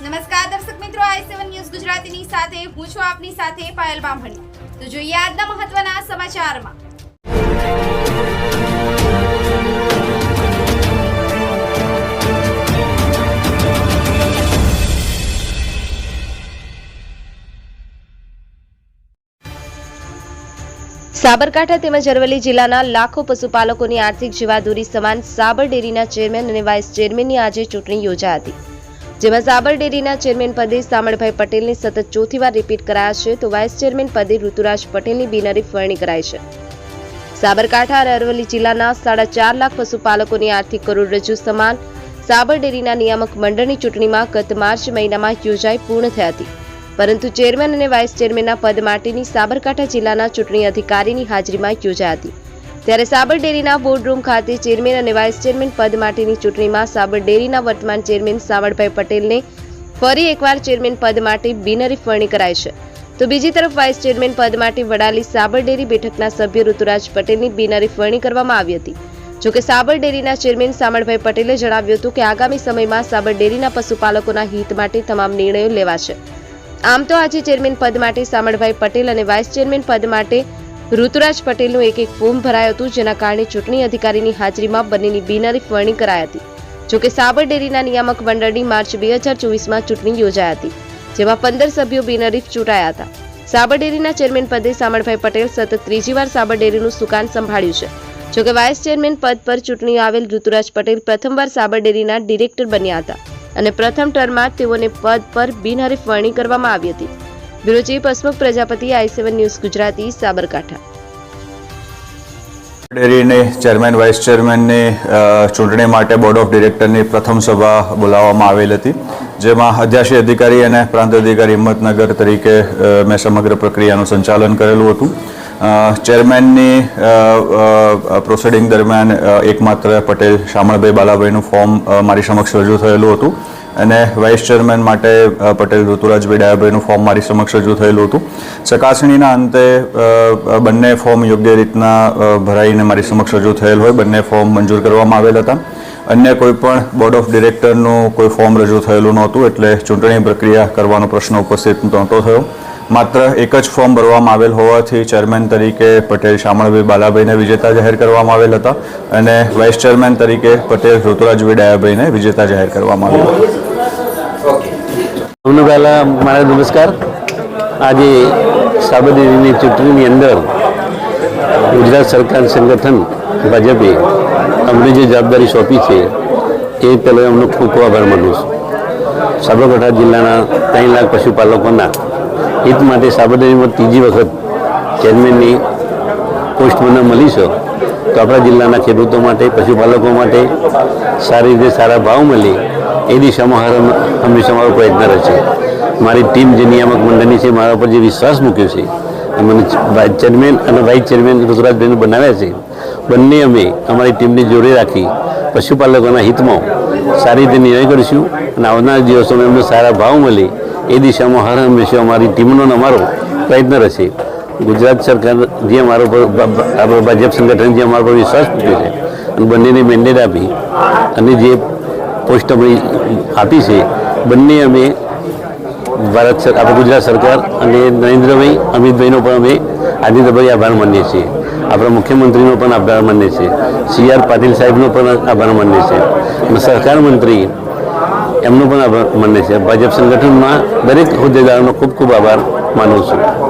નમસ્કાર દર્શક મિત્રો, આઈ સેવન ન્યૂઝ ગુજરાતીની સાથે, હું છું આપની સાથે પાયલ બામણી. તો જોઈએ આજના મહત્વના સમાચારમાં. સાબરકાંઠા તેમજ અરવલ્લી જિલ્લાના લાખો પશુપાલકોની આર્થિક જીવાદોરી સમાન સાબર ડેરીના ચેરમેન અને વાઇસ ચેરમેનની આજે ચૂંટણી યોજાઈ હતી. જેમાં સાબર ડેરીના ચેરમેન પદે સામળભાઈ પટેલને સતત ચોથી વાર રિપીટ કરાયા છે તો વાઇસ ચેરમેન પદે ઋતુરાજ પટેલની બિનહરીફ વરણી કરાઈ છે. સાબરકાંઠા અને અરવલ્લી જિલ્લાના સાડા ચાર લાખ પશુપાલકોની આર્થિક કરોડરજ્જુ સમાન સાબર ડેરીના નિયામક મંડળની ચૂંટણીમાં ગત માર્ચ મહિનામાં યોજાઈ પૂર્ણ થઈ હતી. પરંતુ ચેરમેન અને વાઇસ ચેરમેનના પદ માટેની સાબરકાંઠા જિલ્લાના ચૂંટણી અધિકારીની હાજરીમાં યોજાઈ હતી. ત્યારે સાબર ડેરીના બોર્ડરૂમ ખાતે ચેરમેન અને વાઇસ ચેરમેન પદ માટેની ચૂંટણીમાં સાબર ડેરીના વર્તમાન ચેરમેન સાવળભાઈ પટેલને ફરી એકવાર ચેરમેન પદ માટે બિનહરીફ વરણી કરાઈ છે. તો બીજી તરફ વાઇસ ચેરમેન પદ માટે વડાલી સાબર ડેરી બેઠકના સભ્ય ઋતુરાજ પટેલની બિનહરીફવણી કરવામાં આવી હતી. જોકે સાબર ડેરીના ચેરમેન સામળભાઈ પટેલે જણાવ્યું હતું કે આગામી સમયમાં સાબર ડેરીના પશુપાલકોના હિત માટે તમામ નિર્ણયો લેવાશે. આમ તો આજે ચેરમેન પદ માટે સામળભાઈ પટેલ અને વાઇસ ચેરમેન પદ માટે ઋતુરાજ પટેલનું એક એક ફોર્મ ભરાયું હતું, જેના કારણે ચૂંટણી અધિકારીની હાજરીમાં બંનેની બિનહરીફ વરણી કરાઈ હતી. જોકે સાબર ડેરીના નિયામક મંડળની માર્ચ બે હજાર ચોવીસમાં ચૂંટણી યોજાઈ હતી, જેમાં પંદર સભ્યો બિનહરીફ ચૂંટાયા હતા. સાબર ડેરીના ચેરમેન પદે સામળભાઈ પટેલ સતત ત્રીજી વાર સાબર ડેરીનું સુકાન સંભાળ્યું છે. જોકે વાઇસ ચેરમેન પદ પર ચૂંટણી આવેલ ઋતુરાજ પટેલ પ્રથમવાર સાબર ડેરીના ડિરેક્ટર બન્યા હતા અને પ્રથમ ટર્મમાં તેઓને પદ પર બિનહરીફ વરણી કરવામાં આવી હતી. Bureau chief Prajapati, I seven news Gujarati, Sabarkantha. ડેરીને chairman, vice ચેરમેનની ચૂંટણી માટે બોર્ડ ઓફ ડિરેક્ટરની પ્રથમ સભા બોલાવવામાં આવેલ હતી, જેમાં અધ્યાશી અધિકારી અને પ્રાંત અધિકારી હિંમતનગર તરીકે મેં સમગ્ર પ્રક્રિયાનું સંચાલન કરેલું હતું. ચેરમેનની પ્રોસિડિંગ દરમિયાન એકમાત્ર પટેલ શામળભાઈ બાલાભાઈનું ફોર્મ મારી સમક્ષ રજૂ થયેલું હતું. અને વાઇસ ચેરમેન માટે પટેલ ઋતુરાજભાઈ ડાયાભાઈનું ફોર્મ મારી સમક્ષ રજૂ થયેલું હતું. ચકાસણીના અંતે બંને ફોર્મ યોગ્ય રીતના ભરાઈને મારી સમક્ષ રજૂ થયેલ હોય. બંને ફોર્મ મંજૂર કરવામાં આવેલ હતા. અન્ય કોઈ પણ બોર્ડ ઓફ ડિરેક્ટરનું કોઈ ફોર્મ રજૂ થયેલું નહોતું, એટલે ચૂંટણી પ્રક્રિયા કરવાનો પ્રશ્ન ઉપસ્થિત નહોતો થયો. માત્ર એક જ ફોર્મ ભરવામાં આવેલ હોવાથી ચેરમેન તરીકે પટેલ શામળભાઈ બાલાભાઈને વિજેતા જાહેર કરવામાં આવેલ હતા અને વાઇસ ચેરમેન તરીકે પટેલ ઋતુરાજભાઈ ડાયાભાઈને વિજેતા જાહેર કરવામાં આવેલ હતા. સૌને પહેલાં મારા નમસ્કાર. આજે સાબરમતીની ચૂંટણીની અંદર ગુજરાત સરકાર સંગઠન ભાજપે અમને જે જવાબદારી સોંપી છે, એ પહેલાં એમનો ખૂબ ખૂબ આભાર માનું છું. સાબરકાંઠા જિલ્લાના ત્રણ લાખ પશુપાલકોના હિત માટે સાબરમતીમાં ત્રીજી વખત ચેરમેનની પોસ્ટ મને મળી છે, તો આપણા જિલ્લાના ખેડૂતો માટે, પશુપાલકો માટે સારી રીતે સારા ભાવ મળે એ દિશામાં હંમેશા મારો પ્રયત્ન રહેશે મારી ટીમ જે નિયામક મંડળની છે, મારા પર જે વિશ્વાસ મૂક્યો છે મને વાઇસ ચેરમેન અને વાઇસ ચેરમેન ઋતુરાજબેન બનાવ્યા છે. બંને અમે અમારી ટીમને જોડે રાખી પશુપાલકોના હિતમાં સારી રીતે નિર્ણય કરીશું અને આવનારા દિવસોમાં એમને સારા ભાવ મળે એ દિશામાં હર હંમેશા અમારી ટીમનો અમારો પ્રયત્ન રહેશે ગુજરાત સરકાર જે અમારો પર ભાજપ સંગઠન જે અમારા પર વિશ્વાસ મૂક્યો છે, અને બંનેને મેન્ડેટ આપી અને જે પોસ્ટ અમે આપી છે. બંને અમે ભારત સર, આપણે ગુજરાત સરકાર અને નરેન્દ્રભાઈ, અમિતભાઈનો પણ અમે આદિત્યભાઈ આભાર માનીએ છીએ. આપણા મુખ્યમંત્રીનો પણ આભાર માનીએ છીએ. સી આર પાટીલ સાહેબનો પણ આભાર માનીએ છીએ. અને સહકાર મંત્રી એમનો પણ આભાર માનીએ છીએ. ભાજપ સંગઠનમાં દરેક હોદ્દેદારોનો ખૂબ ખૂબ આભાર માનું છું.